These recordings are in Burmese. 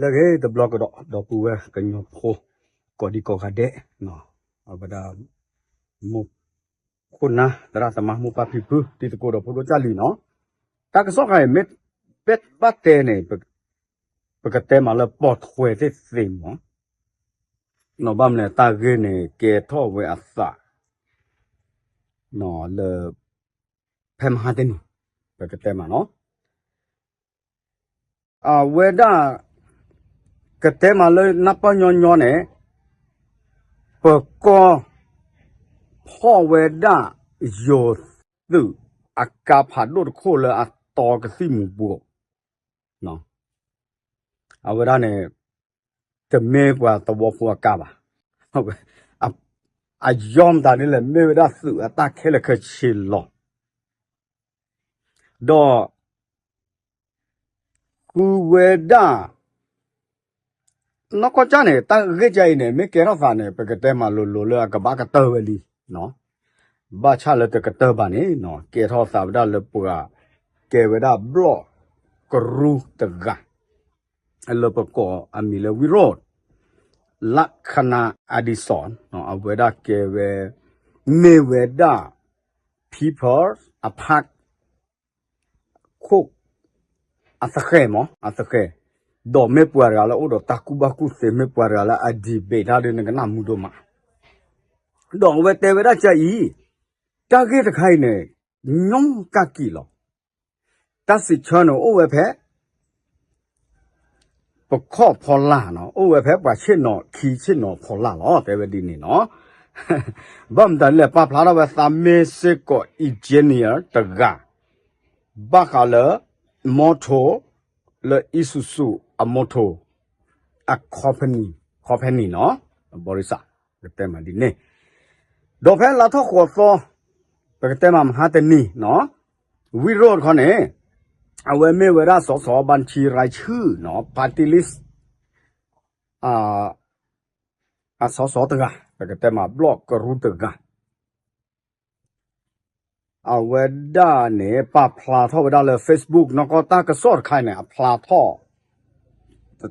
lege the blog do do pu we kanyo pho ko di ko khade no abada mu kuna dara sama mu pa phi pu ti ko do pho do cha li no ta ka so ka met pet pa te ne pe ka te ma le pot khwe te sim mo no bam ne ta ge ne ke tho we asa no le phem ha te ni pe ka te ma no အာဝေဒ ကတဲ့မလို့နပညောညောနဲ့ပကောဖောဝေဒယောသူအကဖာဒုခိုလအတော်ကစီမူဘူနော်အဝေဒနဲ့တမေကွာတဘောဖွာကပါဟုတ်ကဲ့အအယောမ်တာနေလေမေဝဒစုအတခဲလခချီလောတော့ကူဝေဒ နကောချာနေတရေကြိုင်နေမေကေရဖာနေပကတဲ့မလိုလိုလကဘာကတော်ဝလီနော်ဘာချလတကတော်ပါနေနော်ကေထောသာဗဒလပူကကေဝဒဘလော့ကရူတကအလပကောအမီလဝီရောလက္ခဏာအဒီဆွန်နော်အဝေဒကေဝေမေ ဝေဒ people apak ခုတ် asakhe mo asakhe do me puara la odo takubaku se me puara la adi be da de ne na mu do ma do we te we da cha yi ta ge ta khai ne nyong ka ki lo ta si chano o we phe ပခော့ဖော်လာနော်အိုဝဲဖဲပါချစ်နော်ခီချစ်နော်ဖော်လာလောတဲဝဒီနေနော်ဘမ်တန်လေပပလာရဝသမေစကောအီဂျင်နီယာတဂဘခါလာမော် งอิสุสอั moto a company company เนาะบริษัทเต็มมาดิเน่ดอกแพนลาทอขวดโซอปกต็มามหาเตนี่เนาะวิโรดคนเอเอาไว้เมื่อเวลาสสบัญชีรายชื่อเนาะปาร์ตี้ลิสต์อ่าอสสตึกอะปกต็มมาบล็อกกระรู้ตึกอะ အဝဒနေပပလာထောဝဒလေ Facebook နကတာကစော့ခိုင်းနေအပလာထော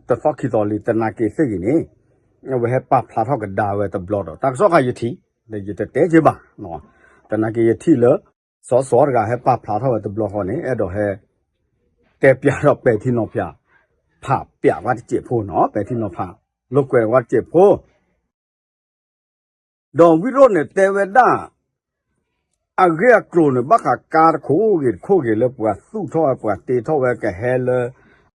တဖခိတော်လီတနာကေစိကိနေဝဟပပလာထောကဒါဝဲတဘလော့တော့တာကစော့ခယတိလေယတတဲချပါနော်တနာကေယတိလစောစောကဟပပလာထောဝဲတဘလော့ဟောနေအဲ့တော့ဟဲတဲပြတော့ပဲတိနော်ပြဖပြဝတ်ကျေဖို့နော်ပဲတိနော်ဖလုတ်ကွယ်ဝတ်ကျေဖို့ဒေါ်ဝီရိုနေတဲဝဒ a ge kro ne ba ka kar kho ge kho ge le pwa su tho pwa te tho we ke he le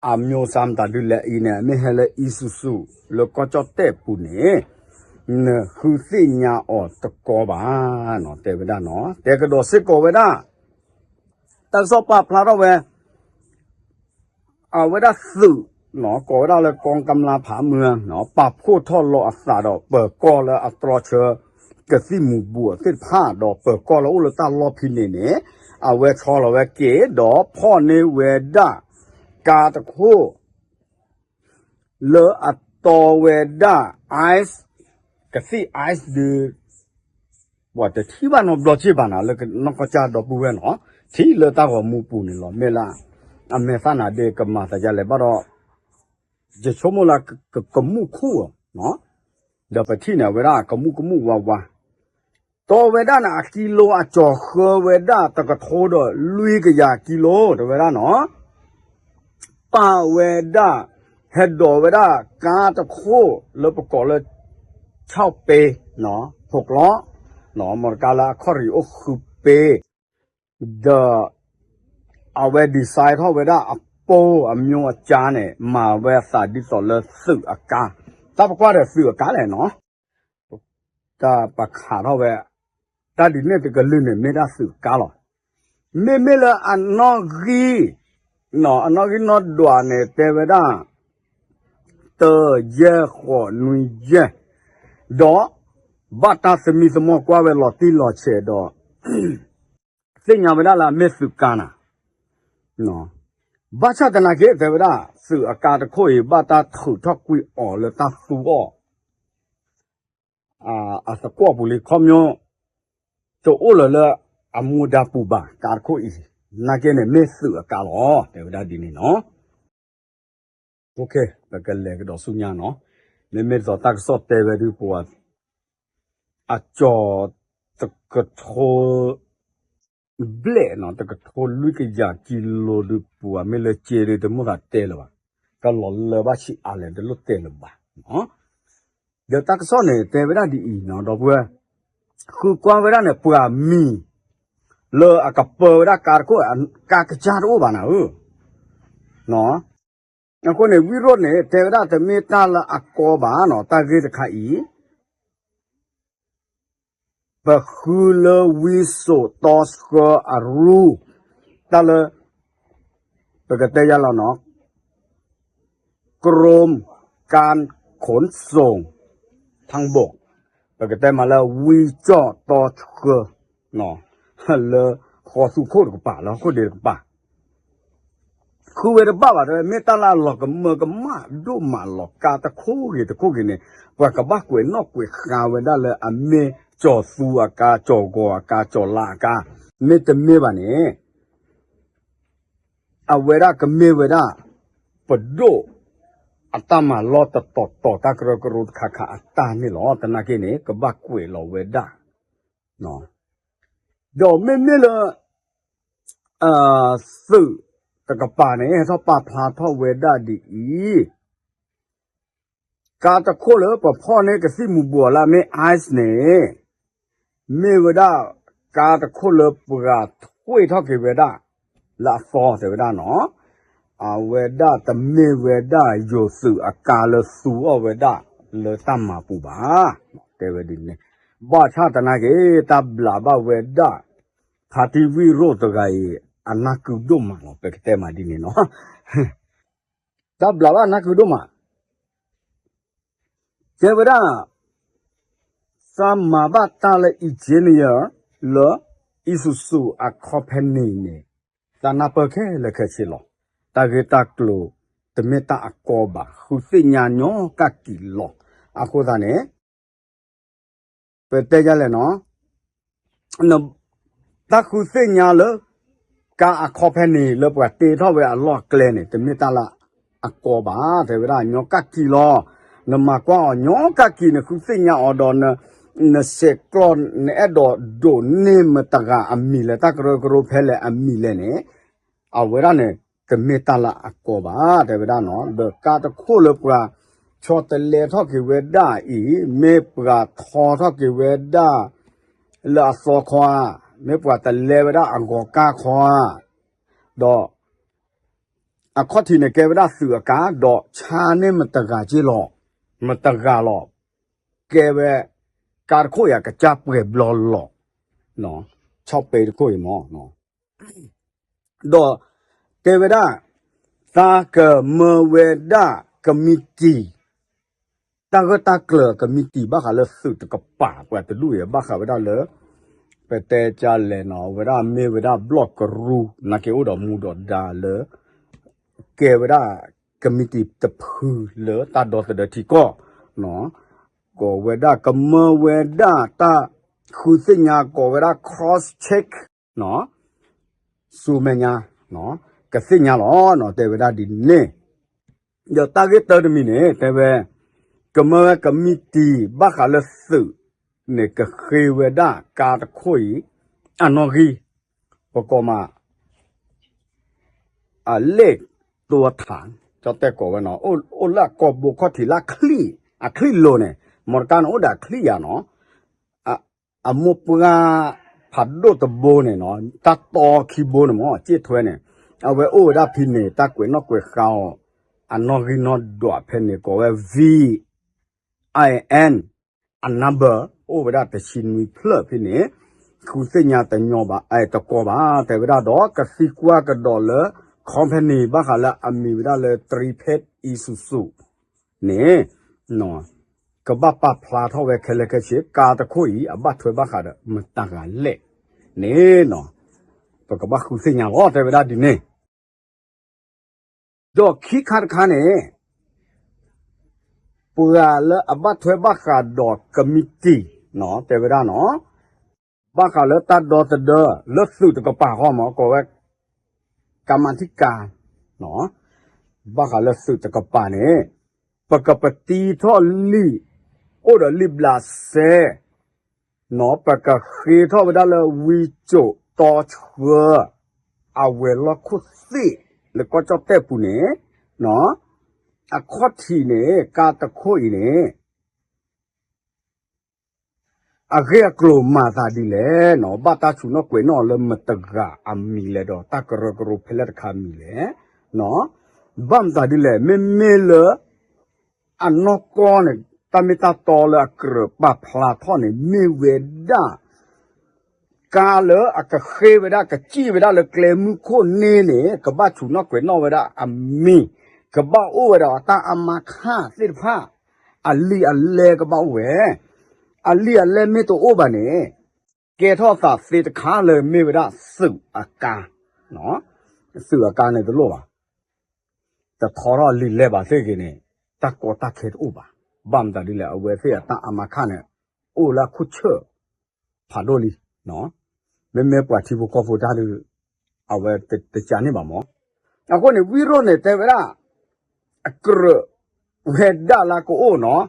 a myo sam ta du le i ne me he le i su su le ko cho te pu ne ne khu si nya o to ko ba no te we da no te ka do se ko we da ta so pa pla ro we a we da su နော်ကောရလည်းကောင်းကမလာဖာเมืองနော်ปรับโคท่อลออัสาดอกเปิดกอแล้วอัตรเชอ กสิมูบัวติดผ้าดอกเปิดกอแล้วอุลตาลอพินเนี่ยเอาเวชอแล้วเวเกดอกพ่อในเวดากาตะโคเลออัตตอเวดาไอซ์กสิไอซ์ดือว่าแต่ที่บ้านเราบลอที่บ้านน่ะแล้วก็นอกจากดอกปูเวเนาะที่เลอตาหัวมูปูนี่หรอเมล่าอเมฟานาเดกมาแต่จะเลยบ่ดอก je chomo la ka mu khu no da pa thi na we ra ka mu ka mu wa wa to we da na kilo a cho kho we da ta ka tho do lui ka ya kilo da we ra no pa we da head do we da ka ta kho lo pa ko le 6ပေနော်6လောနော်မကလာခေါရီအခုပေဒအဝဲဒီဆိုင်ဟောဝဲဒါပိုးအမျိုးအကြားနဲ့မာဝဲစာဒီတော်လစုအကားတပ်ကွာတဲ့စုအကားလေနော်တာပခါတော့ဝဲ တာဒီနဲ့တကလူနဲ့မေဒါစုကားလောမေမေလအနောဂီနော်အနောဂီနော်ဒွာနဲ့တေဝဒတောရဲခေါ်နွေရဲတော့ဘတာစမီစမောကွာဝဲလော်တီလော်ချေတော့စညာဝဒလာမေစုကာနာနော်ဘာချတနာကေတေဝဒစုအကာတခွေဘာတာထုထောက်ကွေအော်လတာဆူအောအာအစကောဘူးလေခမျော to olala amuda puba karko isi nakene mesu akalo te da dini no okay bakalle do sunya no me me zo tak so te be du puwa a cho takatho ble no takatho lu ke ya kilo du puwa me le chere de mo ga te lo ba ka lo le ba chi ale de lo te lo ba no de tak so ne te be da di no do puwa คือความเวลาเนี่ยเปล่ามีเลอะกับเปล่าเวลาการก็อันกากจารู้บ้านะเออเนาะแล้วคนเนี่ยวิโรจน์เนี่ยเทวดาจะเมตตาละอักกบ้าเนาะตาเกิดขายบะคือเลวิโสตอสกอรูตาเลปกติยาเราเนาะกรมการขนส่งทางบก 个带嘛了违章倒车，喏，了好数口这个把，了后的把，后来的爸爸的没当那老个么个嘛，都嘛老家的口给的口给呢，我个把鬼闹鬼喊完那了俺没教书啊，家教过啊，家教哪家没得没吧呢？啊，为了个没为了不多。 อัตมาลอตตอตอตากระกรุดขาขาอัตานี่หลอตนาเกเนกบักกุยลเวดาเนาะเดี๋ยวไม่ไม่ละเอ่อสื่อตะกป่าเนี่ยถ้าป่าพลาท่อเวดาดีอีการตะโคเลปะพ่อเนี่ยกสิมูบัวละไม่ไอส์เนี่ยไม่เวดาการตะโคเลปะกาถ้วยท่อเกเวดาละฟอเสวดาเนาะ อาเวดาตะเมเวดาโยสุอากาลสูอเวดาเลตัมมาปูบาเตวดินเนบ้าชาตนาเกตับลาบาเวดาคาทีวิโรตกายอันนักุดมาเนาะเป็กเตมาดินเนาะตับลาบานักุดมาเจเวดาสัมมาบาตาเลอิเจเนียเลอิสุสุอาคอเพนนีเนตานาเปเคเลเคชิลอ တာဂေတာကလိုတမေတာအကောဘာခုစညာညောကကီလောအခုဒါနဲ့ပတဲ့ကြလဲနော်နတခုစညာလော ka a khope ni le pa te tho we a lo kle ni te mi ta la a ko ba te we da nyo ka ki lo na ma kwa nyo ka ki ne khu se nya o do na na se klon ne e do do ne ma ta ga a mi le ta kro kro phe le a mi le ne a we da ne te mi ta la a ko ba te we da no de ka ta kho le pra ချောတလေထောက်ကေဝဒဤမေပရာထောထောက်ကေဝဒလာစောခွာမေပွားတလေဝဒအငေါကာခွာတော့အခုတီနေကေဝဒစုကာတော့ခြာနေမတကကြီးလောမတကလောကေဝကာခိုရကကြပွေဘလောလောနော်ချောက်ပေကိုရမောနော်တော့ ကေဝဒသာကမဝဒကမတီတာကတာကလကမတီဘာခလစုတကပါပွားတလူရဘာခဝဒလောပတဲကြလဲနော်ဝရမေဝရဘလော့ကရူနကေဥတော်မူတော်ဒါလေကေဝရကမတီတဖူလေတာဒေါ်တတီကောနော်ကိုဝဒကမဝဒတာခုစညာကိုဝရ cross check နော်စူမညာနော် ကစညာလောနော်တေဝဒဒီနေရတာဂက်တဒမီနေတေဝကမကမတီဘခလစု ne ka khewe da ka ta khoi anogi pokoma a le to thang cho te ko wa no o o la ko bu kho thi la khli a khli lo ne mor kan o da khli ya no a a mo pga phat do to bo ne no ta to khi bo ne mo chi thwe ne a we o da phi ne ta kwe no kwe khao anogi no do phe ne ko we v i n a number ဩဝဒတရှင်မီဖလဖြစ်နေခုစညာတညောပါအဲတကောပါတေဝဒတော့ကစီကွာကဒေါ်လာ company ဘာခလာအမီဝဒလေ3 pet isusu နေနော်ကဘပဖလာထောဝဲခလကချေကာတခွီအဘတ်ထွေဘခါဒမတကလက်နေနော်ပကဘခုစညာတော့တေဝဒဒီနေ တော့ခိခတ်ခါနေပူရလအဘတ်ထွေဘခါတော့ကမတီနော်တေဝရနော်ဘာကလတတ်တော်တဒလဆုတကပါဟောမကိုဝဲကမ္မတိကာနော်ဘာခါလဆုတကပါနေပကပတီထောလီအိုဒလီဘလာဆေနော်ပကခေထောဝဒါလဝီချိုတောချဝအဝဲလခုစီ လေကောချတဲ့ပူနေနော်အခေါတ်တီနေကာတခိုးနေအခေကလိုမာသာဒီလေနော်ဘာတာချူနော်ကွေနော်လမတကအမီလေတော့တကရကရဖလက်ခါမီလေနော်ဘမ်သာဒီလေမေမေလအနောကောနေတမီတာတော်လကရပပလာထောနေမေဝေဒာ ကာလအကခေဝဒကကြည့်ဝဒလကလေမှုခိုနေနေကဘချူနော်ကွေနော်ဝဒအမီကဘအိုဝဒတာအမခါစစ်ဖာအလီအလေကဘဝဲအလီအလဲမေတိုအိုဘာနေကဲထောသာစေတခါလေမေဝဒစုအကာနော်စုအကာနဲ့တို့လို့ပါတထော်ရလီလဲပါစေကနေတကောတခေအိုပါဘမ်ဒါဒီလေအဝဲဖေအတအမခနဲ့အိုလာခုချေဖာဒိုလီနော် မေမေပွားတီဘကောဖိုဒါလူအဝဲတချာနေပါမောအခုနေဝီရိုနဲ့တေဝရာအကရဝဲဒါလာကိုအိုနော်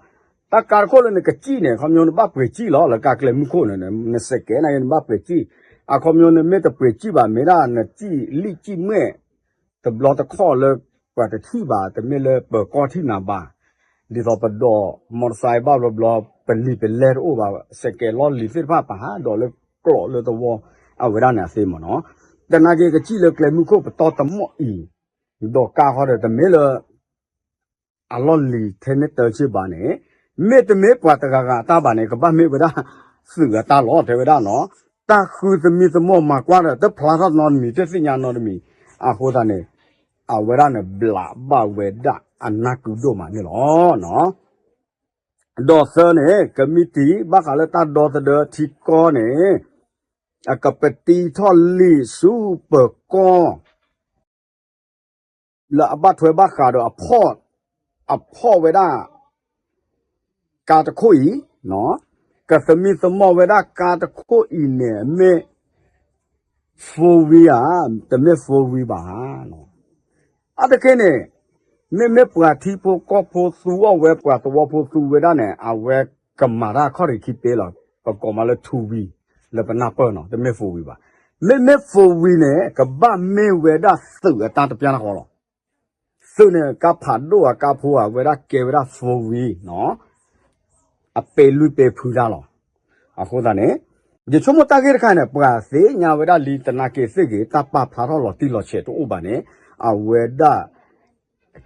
ta kar ko le ka chi ne khom yon ba pre chi lo la ka kle mu ko ne ne se ke na yon ba pre chi a khom yon me ta pre chi ba me ra na chi li chi me ta blo ta kho le kwa ta thi ba ta me le pe ko thi na ba di do pa do mor sai ba blo blo pe li pe le o ba se ke lo li fit ba pa ha do le klo le to wo a we ra na se mo no ta na ke ka chi le kle mu ko pa to ta mo i do ka ho de ta me le a lo li the ne ta chi ba ne မေတမေပွားတကကတာပါနေကပမေဝဒစုကတာလောတေဝဒနော်တာခုသမီသမောမှာကွာတဲ့ဖလာတော့နော်မီတဲ့စညာနော်မီအဟောတာနေအဝရနဲ့ဘလာဘဝေဒအနာကုဒိုမှာနေလောနော်ဒေါ်ဆာနေကမတီဘခါလတာဒေါ်တဲ့တီကောနေ အကပတီထော်လီစူပကောလာဘတ်ဝေဘခါတော့အဖော့အဖော့ဝေဒကာတခိုဤနော်ကသမီသမောဝဒကာတခိုဤနေမေဖိုဝီယာတမေဖိုဝီပါနော်အတကင်းနေမေမေပွားတီဖိုကောဖိုသူဝဝဲပွားတော်ဖိုသူဝဒနဲ့အဝဲကမာရာခေါ်ရခိပေးလာပကောမလတူဝီ လပနာပေါ်နော်တမေဖိုဝီပါမေမေဖိုဝီနဲ့ကဘမေဝဒသုအတာတပြန်ခေါ်တော့သုနဲ့ကဖတ်တော့ကဖိုးဝဲဒကေဝဒဖိုဝီနော်အပေလူပေဖူလာလောအခုဒါနဲ့ဒီချုံမတကေခိုင်နဲ့ပကာစေညာဝဒလီတနာကေစစ်ကေတပဖာထောလောတိလောချေတူဘာနဲ့အဝဒ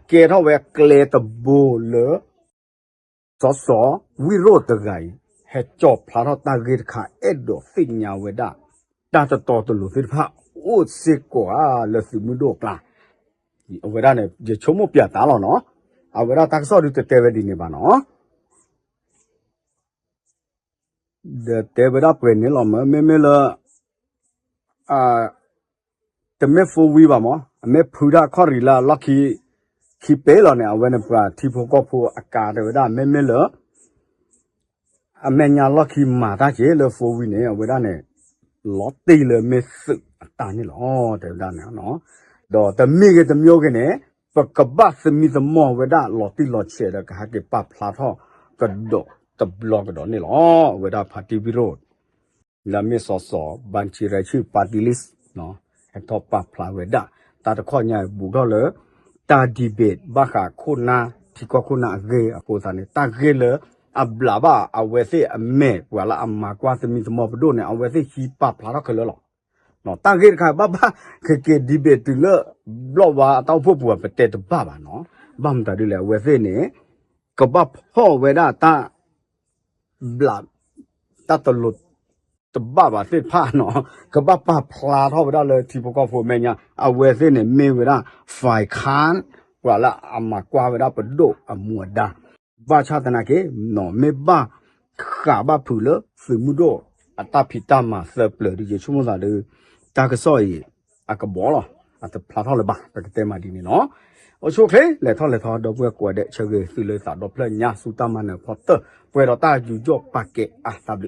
ကေထောဝဲကလေတဘူလစောစောဝီရိုတဂိုင် ဟဲချောဖာထောတကေခိုင်အဲ့ဒိုစိညာဝဒတာတတော်တလူစစ်ဖာအိုစစ်ကွာလစီမူဒိုကလာဒီအဝဒနဲ့ဒီချုံမပြတာလောနော်အဝဒတက်စောဒီတဲဝဲဒီနေပါနော် de te bera pwe ni lo me me me la a te me fu wi ba mo me phu da kho ri la lucky ki pe lo ne awen pra thi pho ko pho aka de da me me la a me nya lucky ma da je le fu wi ne awen da ne lo ti le me su ta ni lo de da ne no do te mi ge te myo ge ne ပကဘတ်စမီသမောဝဒလောတိလောချေရကဟာကေပပလာထောကဒိုတဘလော့ကတော့နေလောဝဒပါတီဘီရိုလာမီဆောဆောဘန်ချီရချီပါတီလစ်နော်အတော့ပပလာဝဒတာတခေါညာဘူတော့လေတာဒီဘတ်ဘခါခုနာဒီကခုနာဂေအကိုစာနေတာဂေလေ အဘလာဘာအဝဲစေအမေဝလာအမကွာစမီသမောဘဒိုနေအဝဲစေချီပပလာတော့ခလောလောနော်တာဂေခါဘဘခေကေဒီဘတ်တူလေဘလော့ဝါတော့ဖို့ပူပတဲ့တဘပါနော်ဘမ်တာဒီလေဝဲစေနေကဘဖောဝဲဒါတာ blood တတ်တလို့တဘဘာစစ်ဖာနော်ကဘပဖလာတော့ဗဒါလေတီပကောဖိုမညာအဝဲစင်းနေမေဝဒါဖိုင်ခန်ကွာလာအမကွာဗဒါပဒိုအမွဒါ ဘာချတနာကေနော်မေဘာခါဘဖူလဖူမှုဒိုအတဖိတမဆပလဒီချုံမသာလေတာကစောရီအကဘောလာအတဖလာတော့လေဘာတကတဲမဒီနေနော်အချိုခေလေထောလေထောတော့ဘွဲကွာတဲ့ချက်ကေသူလေသာတော့ဖလညာစူတမနဲ့ဖော်တပွဲတော့တာယူကြော့ပါကေအာသဘလ